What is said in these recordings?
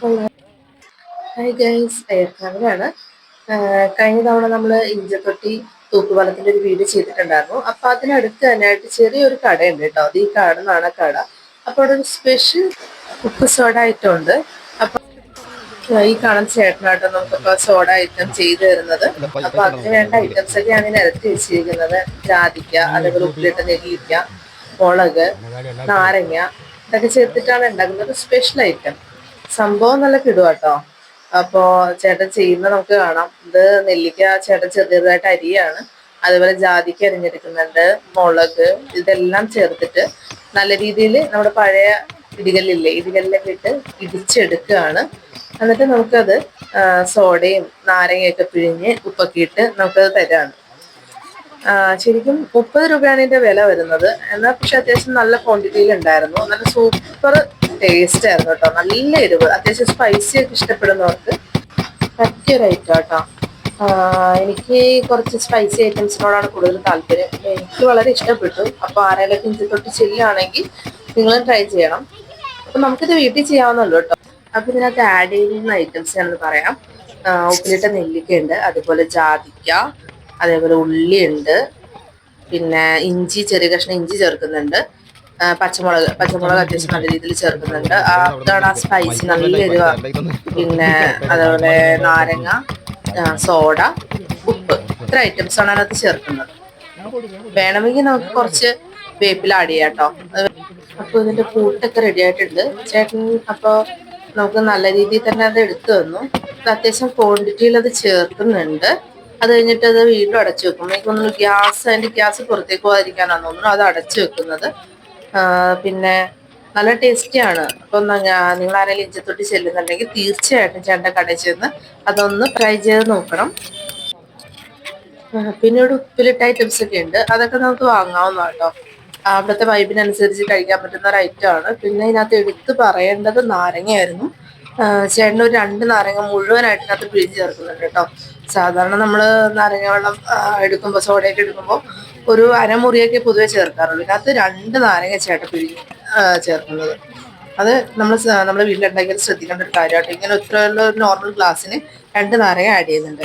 Hi കഴിഞ്ഞ തവണ നമ്മൾ ഇഞ്ചത്തൊട്ടി തൂക്കുപാലത്തിന്റെ ഒരു വീട് ചെയ്തിട്ടുണ്ടായിരുന്നു. അപ്പൊ അതിനടുത്ത് തന്നെയായിട്ട് ചെറിയൊരു കടയുണ്ട് കേട്ടോ. അത് ഈ കാണുന്നതാണ് കട അപ്പൊ അവിടെ ഒരു സ്പെഷ്യൽ ഉപ്പ് സോഡ ഐറ്റം ഉണ്ട്. അപ്പൊ ഈ കാണുന്ന ചേട്ടനായിട്ട് നമുക്കിപ്പോ സോഡ ഐറ്റം ചെയ്തു തരുന്നത്. അപ്പൊ അതിന് വേണ്ട ഐറ്റംസ് ഒക്കെയാണ് നിരത്തി വെച്ചിരിക്കുന്നത്. ജാതിക്ക അതേപോലെ ഉപ്പിലിട്ട നെല്ലിക്ക മുളക് നാരങ്ങ ഇതൊക്കെ ചേർത്തിട്ടാണ് ഉണ്ടാക്കുന്നത്. സ്പെഷ്യൽ ഐറ്റം സംഭവം നല്ല കിടുവാട്ടോ. അപ്പോ ചേട്ടൻ ചെയ്യുന്ന നമുക്ക് കാണാം. ഇത് നെല്ലിക്ക ചേട്ടൻ ചെറുതായിട്ട് അരിയാണ്. അതുപോലെ ജാതിക്ക അരിഞ്ഞെടുക്കുന്നുണ്ട് മുളക് ഇതെല്ലാം ചേർത്തിട്ട് നല്ല രീതിയിൽ നമ്മുടെ പഴയ ഇടികല്ലില്ലേ ഇടികല്ലൊക്കെ ഇട്ട് ഇടിച്ചെടുക്കുകയാണ്. എന്നിട്ട് നമുക്കത് സോഡയും നാരങ്ങയൊക്കെ പിഴിഞ്ഞ് ഉപ്പൊക്കെ ഇട്ട് നമുക്കത് തരാണ്. ശരിക്കും മുപ്പത് രൂപയാണ് ഇതിന്റെ വില വരുന്നത്. എന്നാൽ പക്ഷെ അത്യാവശ്യം നല്ല ക്വാണ്ടിറ്റിയിൽ ഉണ്ടായിരുന്നു. നല്ല സൂപ്പർ ടേസ്റ്റ് ആയിരുന്നു കേട്ടോ. നല്ല എരിവ്. അത്യാവശ്യം സ്പൈസി ഒക്കെ ഇഷ്ടപ്പെടുന്നവർക്ക് പറ്റിയൊരു ഐറ്റം കേട്ടോ. എനിക്ക് കുറച്ച് സ്പൈസി ഐറ്റംസിനോടാണ് കൂടുതൽ താല്പര്യം. എനിക്ക് വളരെ ഇഷ്ടപ്പെട്ടു. അപ്പോൾ ആരെങ്കിലും ഇഞ്ചി തൊട്ട് ചെല്ലുകയാണെങ്കിൽ നിങ്ങളും ട്രൈ ചെയ്യണം. അപ്പം നമുക്കിത് വീട്ടിൽ ചെയ്യാവുന്നല്ലോ കേട്ടോ. അപ്പം ഇതിനകത്ത് ആഡ് ചെയ്യുന്ന ഐറ്റംസ് ഞാനൊന്ന് പറയാം. ഉപ്പിലിട്ട നെല്ലിക്കയുണ്ട് അതുപോലെ ജാതിക്ക അതേപോലെ ഉള്ളിയുണ്ട് പിന്നെ ഇഞ്ചി ചെറിയ കഷ്ണം ഇഞ്ചി ചേർക്കുന്നുണ്ട്. പച്ചമുളക് പച്ചമുളക് അത്യാവശ്യം നല്ല രീതിയിൽ ചേർക്കുന്നുണ്ട്. അതാണ് ആ സ്പൈസി നല്ല എരിവ പിന്നെ അതുപോലെ നാരങ്ങ സോഡ ഉപ്പ് ഇത്ര ഐറ്റംസ് ആണ് അതിനകത്ത് ചേർക്കുന്നത്. വേണമെങ്കിൽ നമുക്ക് കുറച്ച് വേപ്പിൽ ആഡ് ചെയ്യാം കേട്ടോ അപ്പോൾ ഇതിന്റെ കൂട്ടൊക്കെ റെഡി ആയിട്ടുണ്ട്. ചേട്ടൻ അപ്പോൾ നമുക്ക് നല്ല രീതിയിൽ തന്നെ അത് എടുത്തു തന്നു. അത്യാവശ്യം ക്വാണ്ടിറ്റിയിൽ അത് ചേർക്കുന്നുണ്ട്. അത് കഴിഞ്ഞിട്ട് അത് വീണ്ടും അടച്ചു വെക്കും. ഗ്യാസ് അതിന്റെ ഗ്യാസ് പുറത്തേക്ക് പോകാതിരിക്കാനാണെന്ന് തോന്നുന്നു. അത് അടച്ചു വെക്കുന്നത്. പിന്നെ നല്ല ടേസ്റ്റിയാണ് അപ്പം നിങ്ങൾ ആരെങ്കിലും ഇഞ്ചത്തൊട്ടി ചെല്ലുന്നുണ്ടെങ്കിൽ തീർച്ചയായിട്ടും ചേട്ടന്റെ കടയിൽ ചെന്ന് അതൊന്ന് ട്രൈ ചെയ്ത് നോക്കണം. പിന്നെ ഇവിടെ ഉപ്പിലിട്ട ഐറ്റംസ് ഒക്കെ ഉണ്ട്. അതൊക്കെ നമുക്ക് വാങ്ങാവുന്ന കേട്ടോ അവിടുത്തെ വൈബിനനുസരിച്ച് കഴിക്കാൻ പറ്റുന്ന ഒരു ഐറ്റം ആണ്. പിന്നെ ഇതിനകത്ത് എടുത്ത് പറയേണ്ടത് നാരങ്ങയായിരുന്നു. ചേട്ടൻ ഒരു രണ്ട് നാരങ്ങ മുഴുവനായിട്ട് ഇതിനകത്ത് പിഴിഞ്ഞ് ചേർക്കുന്നുണ്ട് കേട്ടോ സാധാരണ നമ്മൾ നാരങ്ങ വെള്ളം എടുക്കുമ്പോൾ സോഡയൊക്കെ എടുക്കുമ്പോൾ ഒരു അരമുറിയൊക്കെ പൊതുവെ ചേർക്കാറുള്ളൂ. ഇതിനകത്ത് രണ്ട് നാരങ്ങ ചേട്ട പിഴിഞ്ഞ് ചേർക്കുന്നത്. അത് നമ്മൾ നമ്മുടെ വീട്ടിലുണ്ടെങ്കിൽ ശ്രദ്ധിക്കേണ്ട ഒരു കാര്യമായിട്ട് ഇങ്ങനെ ഉത്തരവുള്ള ഒരു നോർമൽ ഗ്ലാസ്സിന് രണ്ട് നാരങ്ങ ആഡ് ചെയ്യുന്നുണ്ട്.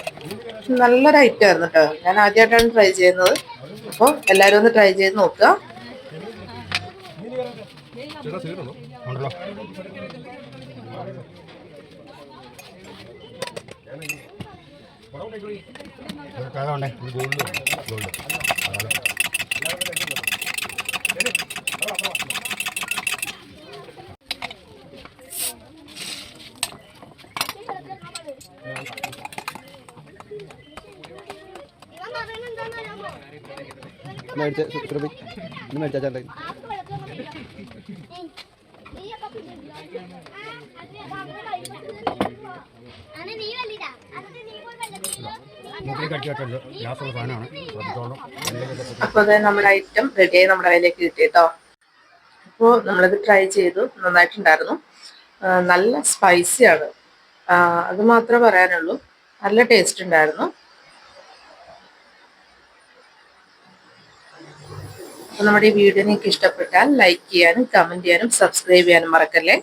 നല്ലൊരു ഐറ്റം ആയിരുന്നു കേട്ടോ ഞാൻ ആദ്യമായിട്ടാണ് ട്രൈ ചെയ്യുന്നത്. അപ്പോൾ എല്ലാവരും ഒന്ന് ട്രൈ ചെയ്ത് നോക്കുക. കാതുണ്ടേ ഗോൾഡ് ഗോൾഡ് മേടിച്ച ശ്രുതി ഇന്ന് മേടിച്ചാൽ അപ്പൊ അത് നമ്മുടെ ഐറ്റം റെഡിയായി നമ്മുടെ കയ്യിലേക്ക് കിട്ടിയിട്ടോ. അപ്പോൾ നമ്മളിത് ട്രൈ ചെയ്തു. നന്നായിട്ടുണ്ടായിരുന്നു. നല്ല സ്പൈസിയാണ് അത് മാത്രമേ പറയാനുള്ളൂ. നല്ല ടേസ്റ്റ് ഉണ്ടായിരുന്നു. അപ്പോൾ നമ്മുടെ ഈ വീഡിയോ നിങ്ങൾക്ക് ഇഷ്ടപ്പെട്ടാൽ ലൈക്ക് ചെയ്യാനും കമന്റ് ചെയ്യാനും സബ്സ്ക്രൈബ് ചെയ്യാനും മറക്കല്ലേ?